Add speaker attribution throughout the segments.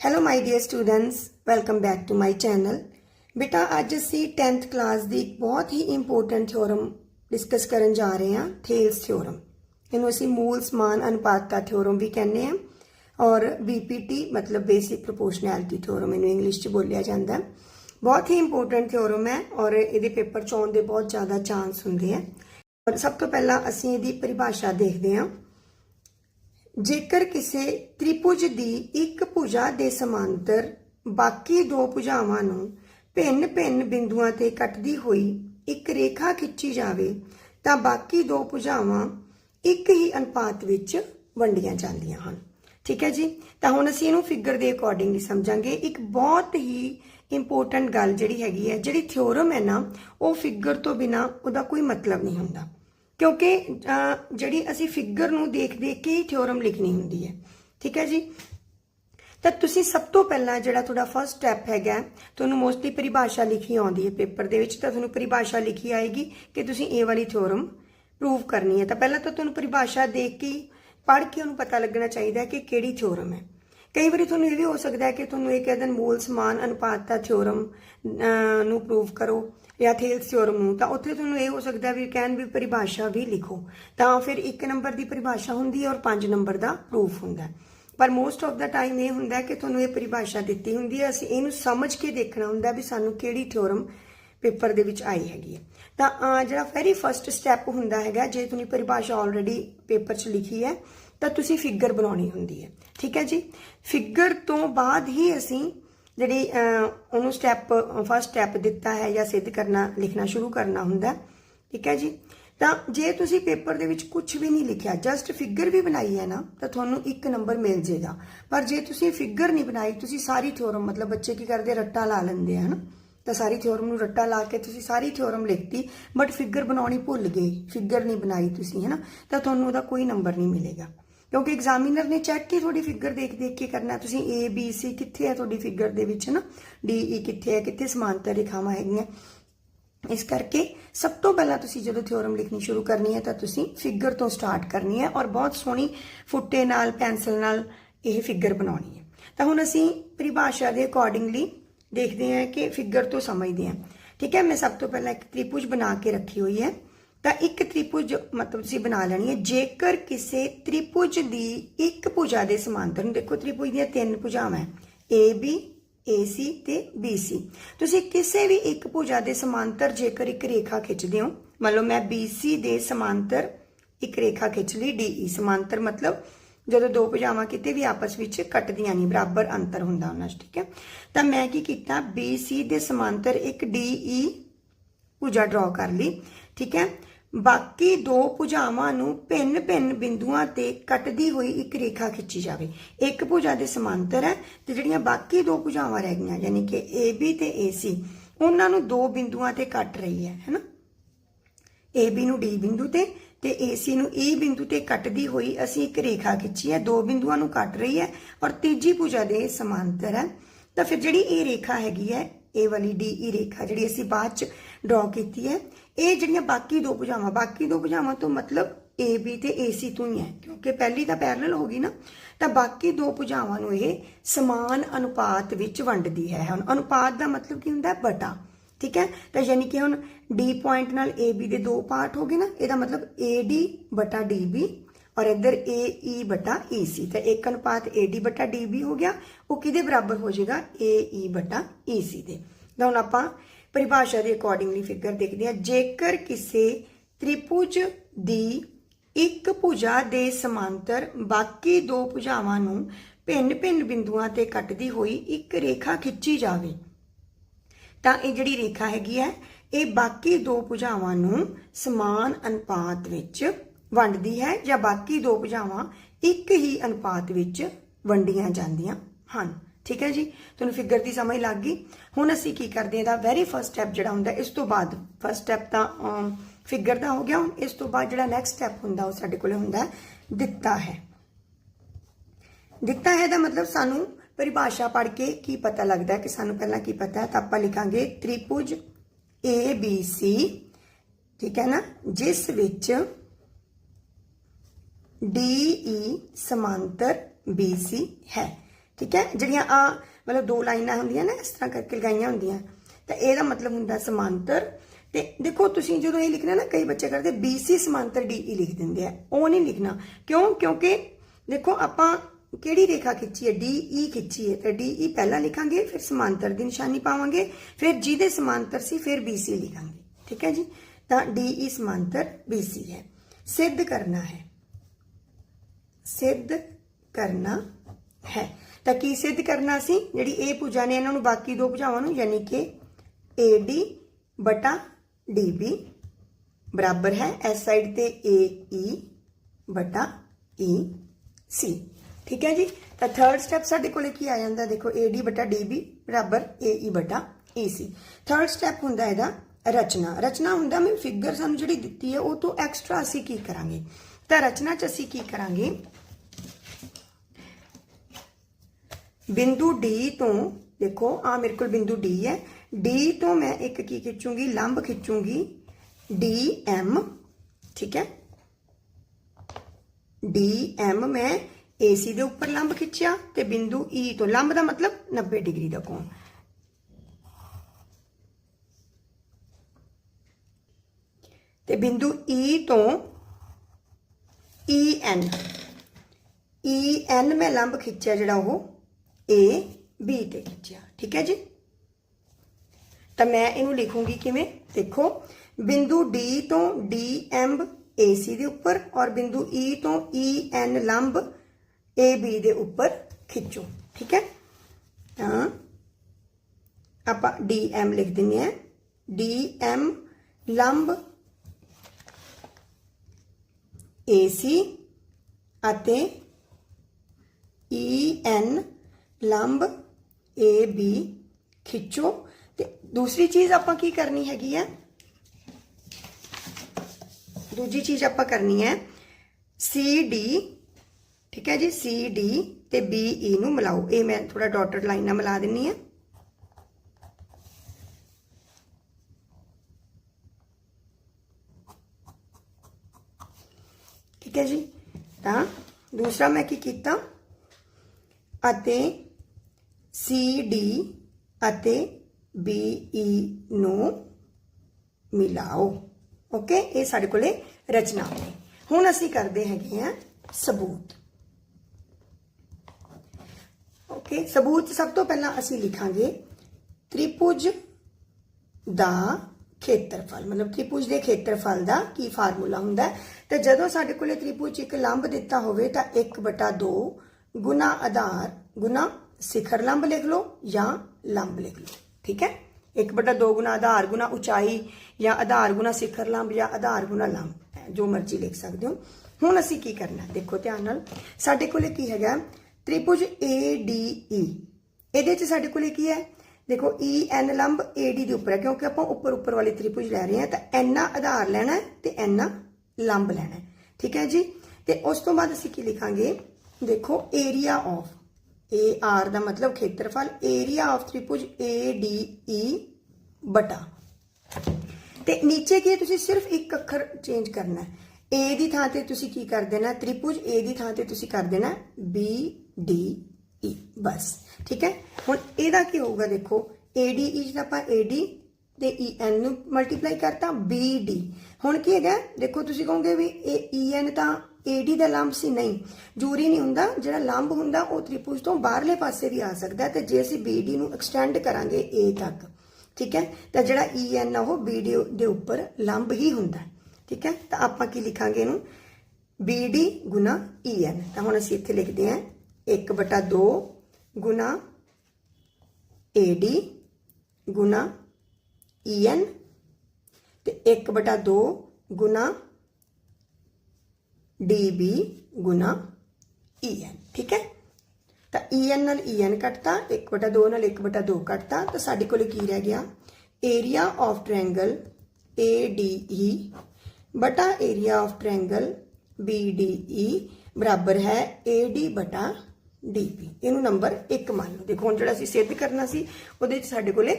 Speaker 1: Hello my dear students welcome back to my channel ਬੇਟਾ ਅੱਜ ਅਸੀਂ 10th ਕਲਾਸ ਦੀ ਇੱਕ ਬਹੁਤ ਹੀ ਇੰਪੋਰਟੈਂਟ ਥਿਓਰਮ ਡਿਸਕਸ ਕਰਨ ਜਾ ਰਹੇ ਹਾਂ ਥੇਲਸ ਥਿਓਰਮ ਇਹਨੂੰ ਅਸੀਂ ਮੂਲ ਸਮਾਨ ਅਨੁਪਾਤਤਾ ਥਿਓਰਮ ਵੀ ਕਹਿੰਦੇ ਹਾਂ ਔਰ BPT ਮਤਲਬ ਬੇਸਿਕ ਪ੍ਰੋਪੋਰਸ਼ਨੈਲਿਟੀ ਥਿਓਰਮ ਇਹਨੂੰ ਇੰਗਲਿਸ਼ 'ਚ ਬੋਲਿਆ ਜਾਂਦਾ ਬਹੁਤ ਹੀ ਇੰਪੋਰਟੈਂਟ ਥਿਓਰਮ ਹੈ ਔਰ ਇਹਦੇ ਪੇਪਰ 'ਚ ਆਉਣ ਦੇ ਬਹੁਤ ਜ਼ਿਆਦਾ ਚਾਂਸ ਹੁੰਦੇ ਆ ਔਰ ਸਭ ਤੋਂ ਪਹਿਲਾਂ ਅਸੀਂ ਇਹਦੀ ਪਰਿਭਾਸ਼ਾ ਦੇਖਦੇ ਹਾਂ। ਜੇਕਰ ਕਿਸੇ ਤ੍ਰਿਭੁਜ ਦੀ ਇੱਕ ਭੁਜਾ ਦੇ ਸਮਾਂਤਰ ਬਾਕੀ ਦੋ ਭੁਜਾਵਾਂ ਨੂੰ ਭਿੰਨ-ਭਿੰਨ ਬਿੰਦੂਆਂ ਤੇ ਕੱਟਦੀ ਹੋਈ ਇੱਕ ਰੇਖਾ ਖਿੱਚੀ ਜਾਵੇ, ਤਾਂ ਬਾਕੀ ਦੋ ਭੁਜਾਵਾਂ ਇੱਕ ਹੀ ਅਨੁਪਾਤ ਵਿੱਚ ਵੰਡੀਆਂ ਜਾਂਦੀਆਂ ਹਨ। ਠੀਕ ਹੈ ਜੀ? ਤਾਂ ਹੁਣ ਅਸੀਂ ਇਹਨੂੰ ਫਿਗਰ ਦੇ ਅਕੋਰਡਿੰਗਲੀ ਸਮਝਾਂਗੇ। ਇੱਕ ਬਹੁਤ ਹੀ ਇੰਪੋਰਟੈਂਟ ਗੱਲ ਜਿਹੜੀ ਹੈਗੀ ਹੈ, ਜਿਹੜੀ ਥਿਓਰਮ ਹੈ ਨਾ, ਉਹ ਫਿਗਰ ਤੋਂ ਬਿਨਾ ਉਹਦਾ ਕੋਈ ਮਤਲਬ ਨਹੀਂ ਹੁੰਦਾ। ਕਿਉਂਕਿ ਜਿਹੜੀ ਅਸੀਂ ਫਿਗਰ ਨੂੰ ਦੇਖ ਦੇਖ ਕੇ ਹੀ ਥਿਓਰਮ ਲਿਖਣੀ ਹੁੰਦੀ ਹੈ। ਠੀਕ ਹੈ ਜੀ? ਤਾਂ ਤੁਸੀਂ ਸਭ ਤੋਂ ਪਹਿਲਾਂ ਜਿਹੜਾ ਤੁਹਾਡਾ ਫਰਸਟ ਸਟੈਪ ਹੈਗਾ, ਤੁਹਾਨੂੰ ਮੋਸਟਲੀ ਪਰਿਭਾਸ਼ਾ ਲਿਖੀ ਆਉਂਦੀ ਹੈ ਪੇਪਰ ਦੇ ਵਿੱਚ, ਤਾਂ ਤੁਹਾਨੂੰ ਪਰਿਭਾਸ਼ਾ ਲਿਖੀ ਆਏਗੀ ਕਿ ਤੁਸੀਂ ਇਹ ਵਾਲੀ ਥਿਓਰਮ ਪ੍ਰੂਵ ਕਰਨੀ ਹੈ। ਤਾਂ ਪਹਿਲਾਂ ਤਾਂ ਤੁਹਾਨੂੰ ਪਰਿਭਾਸ਼ਾ ਦੇਖ ਕੇ ਪੜ੍ਹ ਕੇ ਉਹਨੂੰ ਪਤਾ ਲੱਗਣਾ ਚਾਹੀਦਾ ਹੈ ਕਿ ਕਿਹੜੀ ਥਿਓਰਮ ਹੈ। ਕਈ ਵਾਰੀ ਤੁਹਾਨੂੰ ਇਹ ਵੀ ਹੋ ਸਕਦਾ ਹੈ ਕਿ ਤੁਹਾਨੂੰ ਇਹ ਕਹਿ ਦੇਣ ਮੂਲ ਸਮਾਨ, ਅਨੁਪਾਤ ਦਾ ਥਿਓਰਮ ਨੂੰ ਪ੍ਰੂਫ ਕਰੋ ਜਾਂ ਥੇਲਸ ਥਿਓਰਮ ਨੂੰ, ਤਾਂ ਉੱਥੇ ਤੁਹਾਨੂੰ ਇਹ ਹੋ ਸਕਦਾ ਵੀ ਕੈਨ ਵੀ ਪਰਿਭਾਸ਼ਾ ਵੀ ਲਿਖੋ। ਤਾਂ ਫਿਰ 1 ਨੰਬਰ ਦੀ ਪਰਿਭਾਸ਼ਾ ਹੁੰਦੀ ਹੈ ਔਰ 5 ਨੰਬਰ ਦਾ ਪ੍ਰੂਫ ਹੁੰਦਾ ਹੈ। ਪਰ ਮੋਸਟ ਆਫ ਦਾ ਟਾਈਮ ਇਹ ਹੁੰਦਾ ਕਿ ਤੁਹਾਨੂੰ ਇਹ ਪਰਿਭਾਸ਼ਾ ਦਿੱਤੀ ਹੁੰਦੀ ਹੈ, ਅਸੀਂ ਇਹਨੂੰ ਸਮਝ ਕੇ ਦੇਖਣਾ ਹੁੰਦਾ ਵੀ ਸਾਨੂੰ ਕਿਹੜੀ ਥਿਓਰਮ ਪੇਪਰ ਦੇ ਵਿੱਚ ਆਈ ਹੈਗੀ ਹੈ। ਤਾਂ ਜਿਹੜਾ ਵੈਰੀ ਫਰਸਟ ਸਟੈਪ ਹੁੰਦਾ ਹੈਗਾ, ਜੇ ਤੁਸੀਂ ਪਰਿਭਾਸ਼ਾ ਆਲਰੇਡੀ ਪੇਪਰ 'ਚ ਲਿਖੀ ਹੈ ਤਾਂ ਤੁਸੀਂ ਫਿਗਰ ਬਣਾਉਣੀ ਹੁੰਦੀ ਹੈ। ਠੀਕ ਹੈ ਜੀ? ਫਿਗਰ ਤੋਂ ਬਾਅਦ ਹੀ ਅਸੀਂ ਜਿਹੜੀ ਉਹਨੂੰ ਸਟੈਪ ਫਸਟ ਸਟੈਪ ਦਿੱਤਾ ਹੈ ਜਾਂ ਸਿੱਧ ਕਰਨਾ, ਲਿਖਣਾ ਸ਼ੁਰੂ ਕਰਨਾ ਹੁੰਦਾ ਠੀਕ ਹੈ ਜੀ? ਤਾਂ ਜੇ ਤੁਸੀਂ ਪੇਪਰ ਦੇ ਵਿੱਚ ਕੁਝ ਵੀ ਨਹੀਂ ਲਿਖਿਆ ਜਸਟ ਫਿਗਰ ਵੀ ਬਣਾਈ ਹੈ ਨਾ, ਤਾਂ ਤੁਹਾਨੂੰ ਇੱਕ ਨੰਬਰ ਮਿਲ ਜੇਗਾ। ਪਰ ਜੇ ਤੁਸੀਂ ਫਿਗਰ ਨਹੀਂ ਬਣਾਈ, ਤੁਸੀਂ ਸਾਰੀ ਥਿਓਰਮ ਮਤਲਬ ਬੱਚੇ ਕੀ ਕਰਦੇ ਰੱਟਾ ਲਾ ਲੈਂਦੇ ਆ, ਹਨਾ? ਤਾਂ ਸਾਰੀ ਥਿਓਰਮ ਨੂੰ ਰੱਟਾ ਲਾ ਕੇ ਤੁਸੀਂ ਸਾਰੀ ਥਿਓਰਮ ਲਿਖਤੀ ਬਟ ਫਿਗਰ ਬਣਾਉਣੀ ਭੁੱਲ ਗਏ, ਫਿਗਰ ਨਹੀਂ ਬਣਾਈ ਤੁਸੀਂ ਹੈ ਨਾ ਤਾਂ ਤੁਹਾਨੂੰ ਉਹਦਾ ਕੋਈ ਨੰਬਰ ਨਹੀਂ ਮਿਲੇਗਾ। ਕਿਉਂਕਿ ਐਗਜ਼ਾਮੀਨਰ ਨੇ ਚੈੱਕ ਹੀ ਤੁਹਾਡੀ ਫਿਗਰ ਦੇਖ ਦੇਖ ਕੇ ਕਰਨਾ ਤੁਸੀਂ ਏ ਬੀ ਸੀ ਕਿੱਥੇ ਹੈ ਤੁਹਾਡੀ ਫਿਗਰ ਦੇ ਵਿੱਚ ਨਾ ਡੀ ਈ e ਕਿੱਥੇ ਹੈ, ਕਿੱਥੇ ਸਮਾਂਤਰ ਰੇਖਾਵਾਂ ਹੈਗੀਆਂ। ਇਸ ਕਰਕੇ ਸਭ ਤੋਂ ਪਹਿਲਾਂ ਤੁਸੀਂ ਜਦੋਂ ਥਿਓਰਮ ਲਿਖਣੀ ਸ਼ੁਰੂ ਕਰਨੀ ਹੈ ਤਾਂ ਤੁਸੀਂ ਫਿਗਰ ਤੋਂ ਸਟਾਰਟ ਕਰਨੀ ਹੈ ਔਰ ਬਹੁਤ ਸੋਹਣੀ ਫੁੱਟੇ ਨਾਲ ਪੈਨਸਲ ਨਾਲ ਇਹ ਫਿਗਰ ਬਣਾਉਣੀ ਹੈ। ਤਾਂ ਹੁਣ ਅਸੀਂ ਪਰਿਭਾਸ਼ਾ ਦੇ ਅਕੋਰਡਿੰਗਲੀ ਦੇਖਦੇ ਹਾਂ ਕਿ ਫਿਗਰ ਤੋਂ ਸਮਝਦੇ ਹਾਂ। ਠੀਕ ਹੈ? ਮੈਂ ਸਭ ਤੋਂ ਪਹਿਲਾਂ ਇੱਕ ਤ੍ਰਿਭੁਜ ਬਣਾ ਕੇ ਰੱਖੀ ਹੋਈ ਹੈ। ਤਾਂ ਇੱਕ ਤ੍ਰਿਭੁਜ ਮਤਲਬ ਤੁਸੀਂ ਬਣਾ ਲੈਣੀ ਹੈ। ਜੇਕਰ ਕਿਸੇ ਤ੍ਰਿਭੁਜ ਦੀ ਇੱਕ ਭੁਜਾ ਦੇ ਸਮਾਂਤਰ ਨੂੰ ਦੇਖੋ ਤ੍ਰਿਭੁਜ ਦੀਆਂ ਤਿੰਨ ਭੁਜਾਵਾਂ ਹੈ। AB AC ਤੇ BC ਤੁਸੀਂ ਕਿਸੇ ਵੀ ਇੱਕ ਭੁਜਾ ਦੇ ਸਮਾਂਤਰ ਜੇਕਰ ਇੱਕ ਰੇਖਾ ਖਿੱਚਦੇ ਹੋ, ਮੰਨ ਲਓ ਮੈਂ BC ਦੇ ਸਮਾਂਤਰ ਇੱਕ ਰੇਖਾ ਖਿੱਚ ਲਈ DE ਸਮਾਂਤਰ ਮਤਲਬ ਜਦੋਂ ਦੋ ਭੁਜਾਵਾਂ ਕਿਤੇ ਵੀ ਆਪਸ ਵਿੱਚ ਕੱਟਦੀਆਂ ਨਹੀਂ, ਬਰਾਬਰ ਅੰਤਰ ਹੁੰਦਾ ਉਹਨਾਂ 'ਚ, ਠੀਕ ਹੈ? ਤਾਂ ਮੈਂ ਕੀ ਕੀਤਾ? BC ਦੇ ਸਮਾਂਤਰ ਇੱਕ DE ਭੁਜਾ ਡਰਾ ਕਰ ਲਈ, ਠੀਕ ਹੈ? ਬਾਕੀ ਦੋ ਭੁਜਾਵਾਂ ਨੂੰ ਭਿੰਨ-ਭਿੰਨ ਬਿੰਦੂਆਂ ਤੇ ਕੱਟਦੀ ਹੋਈ ਇੱਕ ਰੇਖਾ ਖਿੱਚੀ ਜਾਵੇ। ਇੱਕ ਭੁਜਾ ਦੇ ਸਮਾਂਤਰ ਹੈ ਤੇ ਜਿਹੜੀਆਂ ਬਾਕੀ ਦੋ ਭੁਜਾਵਾਂ ਰਹਿ ਗਈਆਂ, ਯਾਨੀ ਕਿ AB ਤੇ AC ਉਹਨਾਂ ਨੂੰ ਦੋ ਬਿੰਦੂਆਂ ਤੇ ਕੱਟ ਰਹੀ ਹੈ ਹੈਨਾ AB ਨੂੰ D ਬਿੰਦੂ ਤੇ ਤੇ AC ਨੂੰ E ਬਿੰਦੂ ਤੇ ਕੱਟਦੀ ਹੋਈ ਅਸੀਂ ਇੱਕ ਰੇਖਾ ਖਿੱਚੀ ਹੈ, ਦੋ ਬਿੰਦੂਆਂ ਨੂੰ ਕੱਟ ਰਹੀ ਹੈ ਔਰ ਤੀਜੀ ਭੁਜਾ ਦੇ ਸਮਾਂਤਰ ਹੈ। ਤਾਂ ਫਿਰ ਜਿਹੜੀ ਇਹ ਰੇਖਾ ਹੈਗੀ ਹੈ ਇਹ ਵਾਲੀ DE ਰੇਖਾ ਜਿਹੜੀ ਅਸੀਂ ਬਾਅਦ ਚ ਡਰਾ ਕੀਤੀ ਹੈ ਇਹ ਜਿਹੜੀਆਂ ਬਾਕੀ ਦੋ ਭੁਜਾਵਾਂ, ਬਾਕੀ ਦੋ ਭੁਜਾਵਾਂ ਤੋਂ ਮਤਲਬ AB ਤੇ AC ਤੋਂ ਹੀ ਹੈ, ਕਿਉਂਕਿ ਪਹਿਲੀ ਤਾਂ ਪੈਰਲਲ ਹੋ ਗਈ ਨਾ, ਤਾਂ ਬਾਕੀ ਦੋ ਭੁਜਾਵਾਂ ਨੂੰ ਇਹ ਸਮਾਨ ਅਨੁਪਾਤ ਵਿੱਚ ਵੰਡਦੀ ਹੈ। ਹੁਣ ਅਨੁਪਾਤ ਦਾ ਮਤਲਬ ਕੀ ਹੁੰਦਾ ਹੈ? ਬਟਾ, ਠੀਕ ਹੈ? ਤਾਂ ਯਾਨੀ ਕਿ ਹੁਣ D ਪੁਆਇੰਟ ਨਾਲ AB ਦੇ ਦੋ ਪਾਰਟ ਹੋ ਗਏ ਨਾ, ਇਹਦਾ ਮਤਲਬ AD ਬਟਾ DB ਔਰ ਇੱਧਰ AE ਬਟਾ EC ਤਾਂ ਇੱਕ ਅਨੁਪਾਤ AD ਬਟਾ DB ਹੋ ਗਿਆ, ਉਹ ਕਿਹਦੇ ਬਰਾਬਰ ਹੋ ਜਾਏਗਾ? AE ਬਟਾ EC ਦੇ। ਤਾਂ ਹੁਣ ਆਪਾਂ ਪਰਿਭਾਸ਼ਾ ਦੇ ਅਕੋਰਡਿੰਗਲੀ ਫਿਗਰ ਦੇਖਦੇ ਹਾਂ। ਜੇਕਰ ਕਿਸੇ ਤ੍ਰਿਭੁਜ ਦੀ ਇੱਕ ਭੁਜਾ ਦੇ ਸਮਾਂਤਰ ਬਾਕੀ ਦੋ ਭੁਜਾਵਾਂ ਨੂੰ ਭਿੰਨ-ਭਿੰਨ ਬਿੰਦੂਆਂ ਤੇ ਕੱਟਦੀ ਹੋਈ ਇੱਕ ਰੇਖਾ ਖਿੱਚੀ ਜਾਵੇ, ਤਾਂ ਇਹ ਜਿਹੜੀ ਰੇਖਾ ਹੈਗੀ ਹੈ, ਇਹ ਬਾਕੀ ਦੋ ਭੁਜਾਵਾਂ ਨੂੰ ਸਮਾਨ ਅਨੁਪਾਤ ਵਿੱਚ ਵੰਡਦੀ ਹੈ ਜਾਂ ਬਾਕੀ ਦੋ ਭੁਜਾਵਾਂ ਇੱਕ ਹੀ ਅਨੁਪਾਤ ਵਿੱਚ ਵੰਡੀਆਂ ਜਾਂਦੀਆਂ ਹਨ। ਠੀਕ ਹੈ ਜੀ? ਤੁਹਾਨੂੰ ਫਿਗਰ ਦੀ ਸਮਝ ਲੱਗ ਗਈ? ਹੁਣ ਅਸੀਂ ਕੀ ਕਰਦੇ ਹਾਂ? ਦਾ ਵੈਰੀ ਫਰਸਟ ਸਟੈਪ ਜਿਹੜਾ ਹੁੰਦਾ, ਇਸ ਤੋਂ ਬਾਅਦ ਫਰਸਟ ਸਟੈਪ ਤਾਂ ਫਿਗਰ ਦਾ ਹੋ ਗਿਆ। ਹੁਣ ਇਸ ਤੋਂ ਬਾਅਦ ਜਿਹੜਾ ਨੈਕਸਟ ਸਟੈਪ ਹੁੰਦਾ, ਉਹ ਸਾਡੇ ਕੋਲੇ ਹੁੰਦਾ ਦਿੱਤਾ ਹੈ। ਦਿੱਤਾ ਹੈ ਦਾ ਮਤਲਬ ਸਾਨੂੰ ਪਰਿਭਾਸ਼ਾ ਪੜ੍ਹ ਕੇ ਕੀ ਪਤਾ ਲੱਗਦਾ ਕਿ ਸਾਨੂੰ ਪਹਿਲਾਂ ਕੀ ਪਤਾ ਹੈ? ਤਾਂ ਆਪਾਂ ਲਿਖਾਂਗੇ ਤ੍ਰਿਭੁਜ ਸੀ ਠੀਕ ਹੈ ਨਾ? ਜਿਸ ਵਿੱਚ ਡੀ ਈ e ਸਮਾਂਤਰ BC ਹੈ। ਠੀਕ ਹੈ? ਜਿਹੜੀਆਂ ਆ ਮਤਲਬ ਦੋ ਲਾਈਨਾਂ ਹੁੰਦੀਆਂ ਨਾ, ਇਸ ਤਰ੍ਹਾਂ ਕਰਕੇ ਲਗਾਈਆਂ ਹੁੰਦੀਆਂ। ਤਾਂ ਇਹਦਾ ਮਤਲਬ ਹੁੰਦਾ ਸਮਾਂਤਰ। ਤੇ ਦੇਖੋ, ਤੁਸੀਂ ਜਦੋਂ ਇਹ ਲਿਖਣਾ ਨਾ, ਕਈ ਬੱਚੇ ਕਰਦੇ BC ਸਮਾਂਤਰ DE ਲਿਖ ਦਿੰਦੇ ਆ। ਉਹ ਨਹੀਂ ਲਿਖਣਾ। ਕਿਉਂ? ਕਿਉਂਕਿ ਦੇਖੋ, ਆਪਾਂ ਕਿਹੜੀ ਰੇਖਾ ਖਿੱਚੀ ਹੈ DE ਖਿੱਚੀ ਹੈ ਤਾਂ DE ਪਹਿਲਾਂ ਲਿਖਾਂਗੇ, ਫਿਰ ਸਮਾਂਤਰ ਦੀ ਨਿਸ਼ਾਨੀ ਪਾਵਾਂਗੇ, ਫਿਰ ਜਿਹਦੇ ਸਮਾਂਤਰ ਸੀ, ਫਿਰ BC ਲਿਖਾਂਗੇ। ਠੀਕ ਹੈ ਜੀ? ਤਾਂ DE ਸਮਾਂਤਰ BC ਹੈ। ਸਿੱਧ ਕਰਨਾ ਹੈ। ਸਿੱਧ ਕਰਨਾ ਹੈ। ਤਾਂ ਕੀ ਸਿੱਧ ਕਰਨਾ ਸੀ? ਜਿਹੜੀ ਇਹ ਭੁਜਾ ਨੇ ਇਹਨਾਂ ਨੂੰ ਬਾਕੀ ਦੋ ਭੁਜਾਵਾਂ ਨੂੰ, ਯਾਨੀ ਕਿ AD ਬਟਾ DB ਬਰਾਬਰ ਹੈ। ਇਸ ਸਾਈਡ ਤੇ AE ਬਟਾ EC ਠੀਕ ਹੈ ਜੀ? ਤਾਂ ਥਰਡ ਸਟੈਪ ਸਾਡੇ ਕੋਲੇ ਕੀ ਆ ਜਾਂਦਾ? ਦੇਖੋ AD ਬਟਾ DB ਬਰਾਬਰ AE ਬਟਾ EC ਥਰਡ ਸਟੈਪ ਹੁੰਦਾ ਇਹਦਾ ਰਚਨਾ। ਰਚਨਾ ਹੁੰਦਾ ਮੈਂ ਫਿਗਰ ਸਾਨੂੰ ਜਿਹੜੀ ਦਿੱਤੀ ਹੈ, ਉਹ ਤੋਂ ਐਕਸਟਰਾ ਅਸੀਂ ਕੀ ਕਰਾਂਗੇ? ਤਾਂ ਰਚਨਾ ਚ ਅਸੀਂ ਕੀ ਕਰਾਂਗੇ? ਬਿੰਦੂ D ਤੋਂ ਦੇਖੋ ਆ ਮੇਰੇ ਕੋਲ ਬਿੰਦੂ D ਹੈ D ਤੋਂ ਮੈਂ ਇੱਕ ਕੀ ਖਿੱਚੂੰਗੀ ਲੰਬ ਖਿੱਚੂੰਗੀ DM ਠੀਕ ਹੈ DM ਮੈਂ AC ਦੇ ਉੱਪਰ ਲੰਬ ਖਿੱਚਿਆ ਤੇ ਬਿੰਦੂ E ਤੋਂ ਲੰਬ ਦਾ ਮਤਲਬ 90 ਡਿਗਰੀ ਦਾ ਕੋਣ ਤੇ ਬਿੰਦੂ E ਤੋਂ EN EN ਮੈਂ ਲੰਬ ਖਿੱਚਿਆ ਜਿਹੜਾ ਉਹ A B ਤੇ ਖਿੱਚਿਆ ਠੀਕ ਹੈ ਜੀ ਤਾਂ ਮੈਂ ਇਹਨੂੰ ਲਿਖੂੰਗੀ ਕਿਵੇਂ ਦੇਖੋ ਬਿੰਦੂ D ਤੋਂ DM AC ਦੇ ਉੱਪਰ ਔਰ ਬਿੰਦੂ E ਤੋਂ EN ਲੰਬ AB ਦੇ ਉੱਪਰ ਖਿੱਚੋ ਠੀਕ ਹੈ ਤਾਂ ਆਪਾਂ DM ਲਿਖ ਦਿੰਦੇ ਆ DM ਲੰਬ AC ਅਤੇ EN ਲੰਬ ਏ ਬੀ ਖਿੱਚੋ। ਤੇ ਦੂਸਰੀ ਚੀਜ਼ ਆਪਾਂ ਕੀ ਕਰਨੀ ਹੈਗੀ ਹੈ? ਦੂਜੀ ਚੀਜ਼ ਆਪਾਂ ਕਰਨੀ ਹੈ ਸੀ ਡੀ ਠੀਕ ਹੈ ਜੀ? ਸੀ CD ਤੇ ਈ e ਨੂੰ ਮਿਲਾਓ। ਇਹ ਮੈਂ ਥੋੜਾ ਡਾਟਡ ਲਾਈਨ ਨਾਲ ਮਿਲਾ ਦਿੰਨੀ ਹੈ। ਠੀਕ ਹੈ ਜੀ? ਤਾਂ ਦੂਸਰਾ ਮੈਂ ਕੀ ਕੀਤਾ? ਅਤੇ ਸੀ ਡੀ ਅਤੇ ਬੀ ਈ e ਨੂੰ ਮਿਲਾਓ। ਓਕੇ ਇਹ ਸਾਡੇ ਕੋਲੇ ਰਚਨਾ ਹੋਈ ਹੁਣ ਅਸੀਂ ਕਰਦੇ ਹੈਗੇ ਆ ਸਬੂਤ। ਓਕੇ ਸਬੂਤ ਸਭ ਤੋਂ ਪਹਿਲਾਂ ਅਸੀਂ ਲਿਖਾਂਗੇ ਤ੍ਰਿਭੁਜ ਦਾ ਖੇਤਰਫਲ। ਮਤਲਬ ਤ੍ਰਿਭੁਜ ਦੇ ਖੇਤਰਫਲ ਦਾ ਕੀ ਫਾਰਮੂਲਾ ਹੁੰਦਾ ਹੈ? ਤੇ ਜਦੋਂ ਸਾਡੇ ਕੋਲੇ ਤ੍ਰਿਭੁਜ ਇੱਕ ਲੰਬ ਦਿੱਤਾ ਹੋਵੇ ਤਾਂ 1/2 ਗੁਣਾ ਆਧਾਰ ਗੁਣਾ ਸਿਖਰ ਲੰਬ ਲਿਖ ਲਓ ਜਾਂ ਲੰਬ ਲਿਖ ਲਓ, ਠੀਕ ਹੈ? 1/2 ਗੁਣਾ ਆਧਾਰ ਗੁਣਾ ਉਚਾਈ ਜਾਂ ਆਧਾਰ ਗੁਣਾ ਸਿਖਰ ਲੰਬ ਜਾਂ ਆਧਾਰ ਗੁਣਾ ਲੰਬ, ਜੋ ਮਰਜ਼ੀ ਲਿਖ ਸਕਦੇ ਹੋ। ਹੁਣ ਅਸੀਂ ਕੀ ਕਰਨਾ? ਦੇਖੋ ਧਿਆਨ ਨਾਲ, ਸਾਡੇ ਕੋਲੇ ਕੀ ਹੈਗਾ? ਤ੍ਰਿਭੁਜ ADE ਇਹਦੇ ਚ ਸਾਡੇ ਕੋਲੇ ਕੀ ਹੈ? ਦੇਖੋ EN ਲੰਬ AD ਦੇ ਉੱਪਰ ਹੈ, ਕਿਉਂਕਿ ਆਪਾਂ ਉੱਪਰ ਉੱਪਰ ਵਾਲੀ ਤ੍ਰਿਭੁਜ ਲੈ ਰਹੇ ਹਾਂ, ਤਾਂ ਐਨਾ ਆਧਾਰ ਲੈਣਾ ਹੈ ਤੇ ਐਨਾ ਲੰਬ ਲੈਣਾ ਠੀਕ ਹੈ ਜੀ? ਤੇ ਉਸ ਤੋਂ ਬਾਅਦ ਅਸੀਂ ਕੀ ਲਿਖਾਂਗੇ? ਦੇਖੋ ਏਰੀਆ ਆਫ ਏ ਆਰ ਦਾ ਮਤਲਬ ਖੇਤਰਫਲ ਏਰੀਆ ਆਫ ਤ੍ਰਿਭੁਜ ਏ ਡੀ ਈ ਬਟਾ। ਤੇ ਨੀਚੇ ਕੀ ਤੁਸੀਂ ਸਿਰਫ ਇੱਕ ਅੱਖਰ ਚੇਂਜ ਕਰਨਾ ਹੈ। A ਦੀ ਥਾਂ ਤੇ ਤੁਸੀਂ ਕੀ ਕਰ ਦੇਣਾ ਤ੍ਰਿਭੁਜ ਏ ਦੀ ਥਾਂ ਤੇ ਤੁਸੀਂ ਕਰ ਦੇਣਾ ਬੀ ਡੀ ਈ ਬਸ। ਠੀਕ ਹੈ? ਹੁਣ ਇਹਦਾ ਕੀ ਹੋਊਗਾ ਦੇਖੋ? ਏ ਡੀ ਈ ਜਿਹੜਾ ਆਪਾਂ ਏ AD ਤੇ e, ਐਨ ਨੂੰ ਮਲਟੀਪਲਾਈ ਕਰਤਾ ਬੀ ਡੀ ਹੁਣ ਕੀ ਹੈਗਾ? ਦੇਖੋ ਤੁਸੀਂ ਕਹੋਗੇ ਵੀ ਇਹ e, ਈ ਐਨ ਤਾਂ AD ਦਾ ਲੰਬ ਸੀ? ਨਹੀਂ। ਜੂਰੀ ਨਹੀਂ ਹੁੰਦਾ। ਜਿਹੜਾ ਲੰਬ ਹੁੰਦਾ, ਉਹ ਤ੍ਰਿਭੁਜ ਤੋਂ ਬਾਹਰਲੇ ਪਾਸੇ ਵੀ ਆ ਸਕਦਾ ਹੈ ਤੇ ਜੇ ਅਸੀਂ BD ਨੂੰ ਐਕਸਟੈਂਡ ਕਰਾਂਗੇ ਏ ਤੱਕ, ਠੀਕ ਹੈ? ਤਾਂ ਜਿਹੜਾ EN ਆ, ਉਹ BD ਦੇ ਉੱਪਰ ਲੰਬ ਹੀ ਹੁੰਦਾ ਠੀਕ ਹੈ? ਤਾਂ ਆਪਾਂ ਕੀ ਲਿਖਾਂਗੇ ਇਹਨੂੰ? BD ਗੁਣਾ EN ਤਾਂ ਹੁਣ ਅਸੀਂ ਇੱਥੇ ਲਿਖਦੇ ਹਾਂ 1/2 ਗੁਣਾ AD ਗੁਣਾ EN ਤੇ 1/2 ਗੁਣਾ DB ਗੁਣਾ EN ਠੀਕ ਹੈ? ਤਾਂ EN ਨਾਲ EN ਕੱਟਤਾ 1/2 ਨਾਲ 1/2 ਕੱਟਤਾ, ਤਾਂ ਸਾਡੇ ਕੋਲ ਕੀ ਰਹਿ ਗਿਆ? ਏਰੀਆ ਆਫ ਟ੍ਰਾਇੰਗਲ ਈ ਬਟਾ ਏਰੀਆ ਆਫ ਟ੍ਰਾਇੰਗਲ ਈ ਬਰਾਬਰ ਹੈ ਏ ਡੀ ਬਟਾ DB ਇਹਨੂੰ ਨੰਬਰ 1 ਮੰਨ ਲਓ। ਦੇਖੋ, ਹੁਣ ਜਿਹੜਾ ਅਸੀਂ ਸਿੱਧ ਕਰਨਾ ਸੀ, ਉਹਦੇ ਵਿੱਚ ਸਾਡੇ ਕੋਲੇ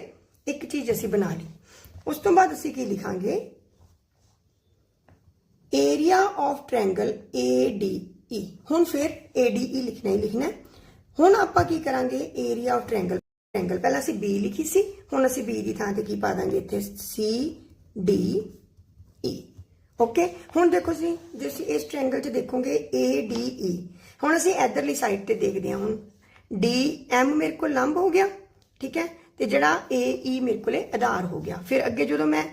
Speaker 1: ਇੱਕ ਚੀਜ਼ ਅਸੀਂ ਬਣਾ ਲਈ। ਉਸ ਤੋਂ ਬਾਅਦ ਅਸੀਂ ਕੀ ਲਿਖਾਂਗੇ? ਏਰੀਆ ਆਫ ਟ੍ਰਾਇੰਗਲ ADE ਹੁਣ ਫਿਰ ADE ਲਿਖਣਾ ਹੀ ਲਿਖਣਾ ਹੁਣ ਆਪਾਂ ਕੀ ਕਰਾਂਗੇ? ਏਰੀਆ ਆਫ ਟ੍ਰਾਇੰਗਲ ਟ੍ਰਾਇੰਗਲ ਪਹਿਲਾਂ ਅਸੀਂ B ਲਿਖੀ ਸੀ। ਹੁਣ ਅਸੀਂ B ਦੀ ਥਾਂ ਤੇ ਕੀ ਪਾ ਦਾਂਗੇ? ਇੱਥੇ C D E ਓਕੇ ਹੁਣ ਦੇਖੋ ਜੀ, ਜੇ ਅਸੀਂ ਇਸ ਟ੍ਰਾਇੰਗਲ 'ਚ ਦੇਖੋਗੇ, A D E ਹੁਣ ਅਸੀਂ ਇਧਰਲੀ ਸਾਈਡ ਤੇ ਦੇਖਦੇ ਹਾਂ ਹੁਣ। D M ਮੇਰੇ ਕੋਲ ਲੰਬ ਹੋ ਗਿਆ, ਠੀਕ ਹੈ? ਤੇ ਜਿਹੜਾ A E ਮੇਰੇ ਕੋਲੇ ਆਧਾਰ ਹੋ ਗਿਆ। ਫਿਰ ਅੱਗੇ ਜਦੋਂ ਮੈਂ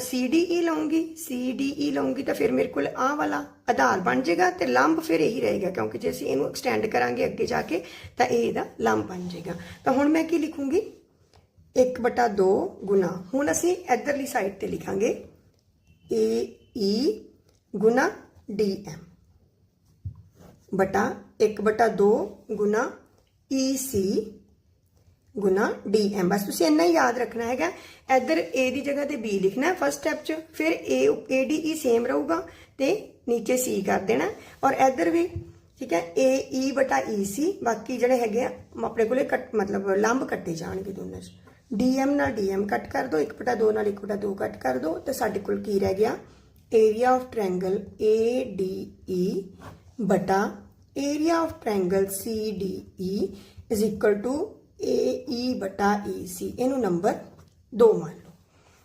Speaker 1: ਸੀ ਡੀ ਈ ਲਵਾਂਗੀ ਸੀ ਡੀ ਈ ਲਵਾਂਗੀ ਤਾਂ ਫਿਰ ਮੇਰੇ ਕੋਲ ਆਹ ਵਾਲਾ ਆਧਾਰ ਬਣ ਜਾਏਗਾ ਤੇ ਲੰਬ ਫਿਰ ਇਹੀ ਰਹੇਗਾ ਕਿਉਂਕਿ ਜੇ ਅਸੀਂ ਇਹਨੂੰ ਐਕਸਟੈਂਡ ਕਰਾਂਗੇ ਅੱਗੇ ਜਾ ਕੇ ਤਾਂ ਇਹ ਇਹਦਾ ਲੰਬ ਬਣ ਜਾਏਗਾ ਤਾਂ ਹੁਣ ਮੈਂ ਕੀ ਲਿਖੂੰਗੀ 1/2 ਗੁਣਾ ਹੁਣ ਅਸੀਂ ਇਧਰਲੀ ਸਾਈਡ ਤੇ ਲਿਖਾਂਗੇ ਏ ਈ ਗੁਣਾ ਡੀ ਐਮ ਬਟਾ 1/2 ਗੁਣਾ ਈ ਸੀ ਗੁਣਾ ਡੀਐਮ ਬਸ ਤੁਸੀਂ ਇੰਨਾ ਹੀ ਯਾਦ ਰੱਖਣਾ ਹੈਗਾ। ਇੱਧਰ a ਦੀ ਜਗ੍ਹਾ ਤੇ b ਲਿਖਣਾ ਫਸਟ ਸਟੈਪ 'ਚ ਫਿਰ a ade ਸੇਮ ਰਹੂਗਾ ਤੇ ਨੀਚੇ c ਕਰ ਦੇਣਾ। ਔਰ ਇੱਧਰ ਵੀ ਠੀਕ ਹੈ। Ae ec ਬਾਕੀ ਜਿਹੜੇ ਹੈਗੇ ਆ ਆਪਣੇ ਕੋਲੇ ਕੱਟ ਮਤਲਬ ਲੰਬ ਕੱਟੇ ਜਾਣਗੇ ਦੋਨਾਂ 'ਚ। Dm ਨਾਲ dm ਕੱਟ ਕਰ ਦਿਓ 1/2 ਨਾਲ 1/2 ਕੱਟ ਕਰ ਦਿਓ ਤੇ ਸਾਡੇ ਕੋਲ ਕੀ ਰਹਿ ਗਿਆ? Area of triangle ADE ਬਟਾ area of triangle CDE is equal to AE ਬਟਾ EC ਇਹਨੂੰ ਨੰਬਰ 2 ਮੰਨ ਲਓ।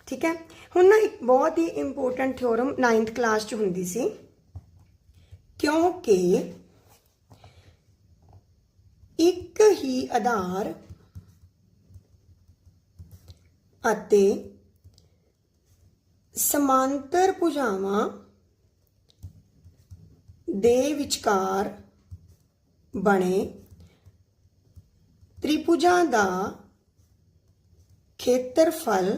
Speaker 1: ਠੀਕ ਹੈ? ਹੁਣ ਨਾ ਇੱਕ ਬਹੁਤ ਹੀ ਇੰਪੋਰਟੈਂਟ ਥਿਓਰਮ 9th ਕਲਾਸ ਚ ਹੁੰਦੀ ਸੀ। ਕਿਉਂਕਿ ਇੱਕ ਹੀ ਆਧਾਰ ਅਤੇ ਸਮਾਂਤਰ ਭੁਜਾਵਾਂ ਦੇ ਵਿਚਕਾਰ ਬਣੇ ਤ੍ਰਿਭੁਜਾਂ ਦਾ ਖੇਤਰਫਲ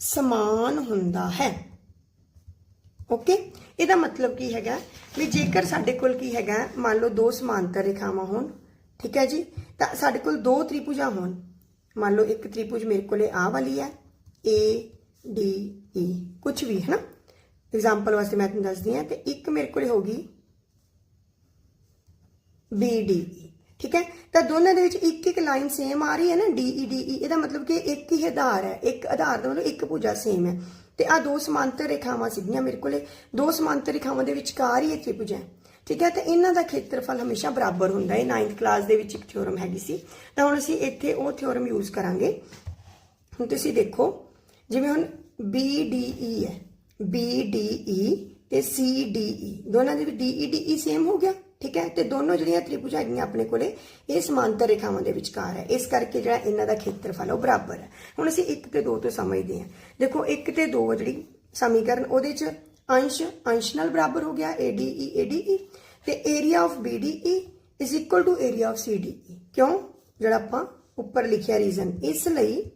Speaker 1: ਸਮਾਨ ਹੁੰਦਾ ਹੈ। ਓਕੇ ਇਹਦਾ ਮਤਲਬ ਕੀ ਹੈਗਾ? ਵੀ ਜੇਕਰ ਸਾਡੇ ਕੋਲ ਕੀ ਹੈਗਾ? ਮੰਨ ਲਓ ਦੋ ਸਮਾਂਤਰ ਰੇਖਾਵਾਂ ਹੋਣ, ਠੀਕ ਹੈ ਜੀ? ਤਾਂ ਸਾਡੇ ਕੋਲ ਦੋ ਤ੍ਰਿਭੁਜਾਂ ਹੋਣ। ਮੰਨ ਲਓ ਇੱਕ ਤ੍ਰਿਭੁਜ ਮੇਰੇ ਕੋਲੇ ਆ ਵਾਲੀ ਹੈ, A, D E ਕੁਝ ਵੀ ਹੈ ਨਾ ਐਗਜ਼ਾਮਪਲ ਵਾਸਤੇ ਮੈਂ ਤੁਹਾਨੂੰ ਦੱਸਦੀ ਹਾਂ ਤੇ ਇੱਕ ਮੇਰੇ ਕੋਲੇ ਹੋਗੀ B, D E ਠੀਕ ਹੈ? ਤਾਂ ਦੋਨਾਂ ਦੇ ਵਿੱਚ ਇੱਕ ਇੱਕ ਲਾਈਨ ਸੇਮ ਆ ਰਹੀ ਹੈ ਨਾ ਡੀ ਈ ਡੀ ਈ ਇਹਦਾ ਮਤਲਬ ਕਿ ਇੱਕ ਹੀ ਆਧਾਰ ਹੈ, ਇੱਕ ਆਧਾਰ ਦਾ ਮਤਲਬ ਇੱਕ ਭੁਜਾ ਸੇਮ ਹੈ। ਤੇ ਆ ਦੋ ਸਮਾਂਤਰ ਰੇਖਾਵਾਂ ਸੀਗੀਆਂ ਮੇਰੇ ਕੋਲੇ, ਦੋ ਸਮਾਂਤਰ ਰੇਖਾਵਾਂ ਦੇ ਵਿਚਕਾਰ ਹੀ ਇਹ ਤ੍ਰਿਭੁਜ ਹੈ। ਠੀਕ ਹੈ? ਤੇ ਇਹਨਾਂ ਦਾ ਖੇਤਰਫਲ ਹਮੇਸ਼ਾ ਬਰਾਬਰ ਹੁੰਦਾ ਹੈ 9th ਕਲਾਸ ਦੇ ਵਿੱਚ ਇੱਕ ਥਿਓਰਮ ਹੈਗੀ ਸੀ। ਤਾਂ ਹੁਣ ਅਸੀਂ ਇੱਥੇ ਉਹ ਥਿਓਰਮ ਯੂਜ਼ ਕਰਾਂਗੇ। ਹੁਣ ਤੁਸੀਂ ਦੇਖੋ, ਜਿਵੇਂ ਹੁਣ ਬੀ ਡੀ ਈ ਹੈ ਬੀ ਡੀ BDE ਤੇ ਈ e, ਦੋਨਾਂ ਦੇ ਵਿੱਚ D E D E same ਹੋ ਗਿਆ। ਠੀਕ ਹੈ? ਤੇ ਦੋਨੋਂ ਜਿਹੜੀਆਂ ਤ੍ਰਿਭੁਜ ਹੈਗੀਆਂ ਆਪਣੇ ਕੋਲੇ, ਇਹ ਸਮਾਂਤਰ ਰੇਖਾਵਾਂ ਦੇ ਵਿਚਕਾਰ ਹੈ। ਇਸ ਕਰਕੇ ਜਿਹੜਾ ਇਹਨਾਂ ਦਾ ਖੇਤਰਫਲ ਉਹ ਬਰਾਬਰ ਹੈ। ਹੁਣ ਅਸੀਂ 1 ਤੇ 2 ਤੋਂ ਸਮਝਦੇ ਹਾਂ। ਦੇਖੋ 1 ਤੇ 2 ਜਿਹੜੀ ਸਮੀਕਰਨ, ਉਹਦੇ ਚ ਅੰਸ਼ ਅੰਸ਼ ਨਾਲ ਬਰਾਬਰ ਹੋ ਗਿਆ ADE ADE ਤੇ area of BDE is equal to area of CDE ਕਿਉਂ? ਜਿਹੜਾ ਆਪਾਂ ਉੱਪਰ ਲਿਖਿਆ ਰੀਜ਼ਨ ਇਸ ਲਈ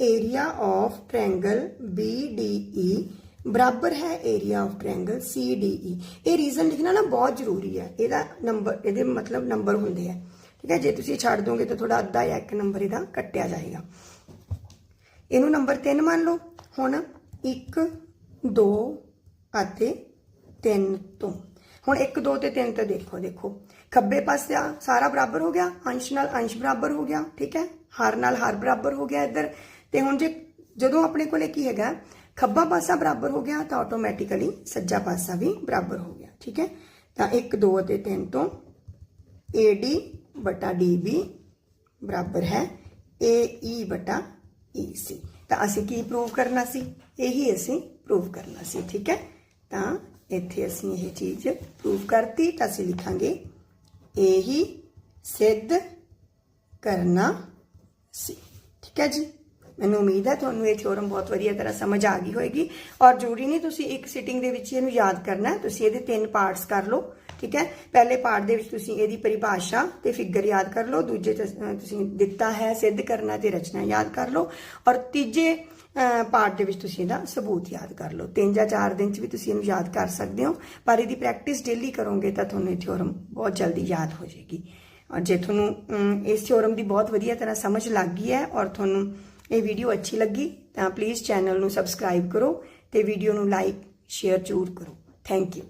Speaker 1: ਏਰੀਆ ਆਫ ਟ੍ਰਾਇੰਗਲ BDE ਬਰਾਬਰ ਹੈ ਏਰੀਆ ਆਫ ਟ੍ਰਾਇੰਗਲ CDE ਇਹ ਰੀਜ਼ਨ ਲਿਖਣਾ ਨਾ ਬਹੁਤ ਜ਼ਰੂਰੀ ਹੈ। ਇਹਦਾ ਨੰਬਰ ਇਹਦੇ ਮਤਲਬ ਨੰਬਰ ਹੁੰਦੇ ਆ। ਠੀਕ ਹੈ? ਜੇ ਤੁਸੀਂ ਛੱਡ ਦੋਗੇ ਤਾਂ ਥੋੜਾ ਅੱਧਾ ਜਾਂ ਇੱਕ ਨੰਬਰ ਇਹਦਾ ਕੱਟਿਆ ਜਾਏਗਾ। ਇਹਨੂੰ ਨੰਬਰ 3 ਮੰਨ ਲਓ। ਹੁਣ 1 2 ਅਤੇ 3 ਤੋਂ। ਹੁਣ 1 2 ਤੇ 3 ਤੇ ਦੇਖੋ ਦੇਖੋ। ਖੱਬੇ ਪਾਸੇ ਆ, ਸਾਰਾ ਬਰਾਬਰ ਹੋ ਗਿਆ। ਅੰਸ਼ ਨਾਲ ਅੰਸ਼ ਬਰਾਬਰ ਹੋ ਗਿਆ। ਠੀਕ ਹੈ? ਹਰ ਨਾਲ ਹਰ ਬਰਾਬਰ ਹੋ ਗਿਆ ਇੱਧਰ। ਤੇ ਹੁਣ ਜੇ, ਜਦੋਂ ਆਪਣੇ ਕੋਲੇ ਕੀ ਹੈਗਾ ਖੱਬਾ ਪਾਸਾ ਬਰਾਬਰ ਹੋ ਗਿਆ ਤਾਂ ਆਟੋਮੈਟਿਕਲੀ ਸੱਜਾ ਪਾਸਾ ਵੀ ਬਰਾਬਰ ਹੋ ਗਿਆ, ਠੀਕ ਹੈ? ਤਾਂ 1 2 ਅਤੇ 3 ਤੋਂ AD ਬਟਾ DB ਬਰਾਬਰ ਹੈ AE ਬਟਾ EC ਤਾਂ ਅਸੀਂ ਕੀ ਪ੍ਰੂਵ ਕਰਨਾ ਸੀ? ਇਹੀ ਅਸੀਂ ਪ੍ਰੂਵ ਕਰਨਾ ਸੀ, ਠੀਕ ਹੈ? ਤਾਂ ਇੱਥੇ ਅਸੀਂ ਇਹ ਚੀਜ਼ ਪ੍ਰੂਵ ਕਰਤੀ ਤਾਂ ਅਸੀਂ ਲਿਖਾਂਗੇ ਇਹੀ ਸਿੱਧ ਕਰਨਾ ਸੀ, ਠੀਕ ਹੈ ਜੀ? ਮੈਨੂੰ ਉਮੀਦ ਹੈ ਤੁਹਾਨੂੰ ਇਹ ਥਿਓਰਮ ਬਹੁਤ ਵਧੀਆ ਤਰ੍ਹਾਂ ਸਮਝ ਆ ਗਈ ਹੋਏਗੀ। ਔਰ ਜ਼ਰੂਰੀ ਨਹੀਂ ਤੁਸੀਂ ਇੱਕ ਸਿਟਿੰਗ ਦੇ ਵਿੱਚ ਹੀ ਇਹਨੂੰ ਯਾਦ ਕਰਨਾ ਤੁਸੀਂ ਇਹਦੇ ਤਿੰਨ ਪਾਰਟਸ ਕਰ ਲਓ ਠੀਕ ਹੈ? ਪਹਿਲੇ ਪਾਰਟ ਦੇ ਵਿੱਚ ਤੁਸੀਂ ਇਹਦੀ ਪਰਿਭਾਸ਼ਾ ਤੇ ਫਿਗਰ ਯਾਦ ਕਰ ਲਓ ਦੂਜੇ 'ਚ, ਤੁਸੀਂ ਦਿੱਤਾ ਹੈ ਸਿੱਧ ਕਰਨਾ ਤੇ ਰਚਨਾ ਯਾਦ ਕਰ ਲਓ ਔਰ ਤੀਜੇ ਪਾਰਟ ਦੇ ਵਿੱਚ ਤੁਸੀਂ ਇਹਦਾ ਸਬੂਤ ਯਾਦ ਕਰ ਲਓ। ਤਿੰਨ ਜਾਂ ਚਾਰ ਦਿਨ 'ਚ ਵੀ ਤੁਸੀਂ ਇਹਨੂੰ ਯਾਦ ਕਰ ਸਕਦੇ ਹੋ ਪਰ ਇਹਦੀ ਪ੍ਰੈਕਟਿਸ ਡੇਲੀ ਕਰੋਗੇ ਤਾਂ ਤੁਹਾਨੂੰ ਇਹ ਥਿਓਰਮ ਬਹੁਤ ਜਲਦੀ ਯਾਦ ਹੋ ਜਾਏਗੀ। ਔਰ ਜੇ ਤੁਹਾਨੂੰ ਇਸ ਥਿਓਰਮ ਦੀ ਬਹੁਤ ਵਧੀਆ ਤਰ੍ਹਾਂ ਸਮਝ ਲੱਗ ਗਈ ਹੈ ਔਰ ਤੁਹਾਨੂੰ ਇਹ ਵੀਡੀਓ ਅੱਛੀ ਲੱਗੀ ਤਾਂ ਪਲੀਜ਼ ਚੈਨਲ ਨੂੰ ਸਬਸਕ੍ਰਾਈਬ ਕਰੋ ਤੇ ਵੀਡੀਓ ਨੂੰ ਲਾਈਕ ਸ਼ੇਅਰ ਜ਼ਰੂਰ ਕਰੋ। Thank you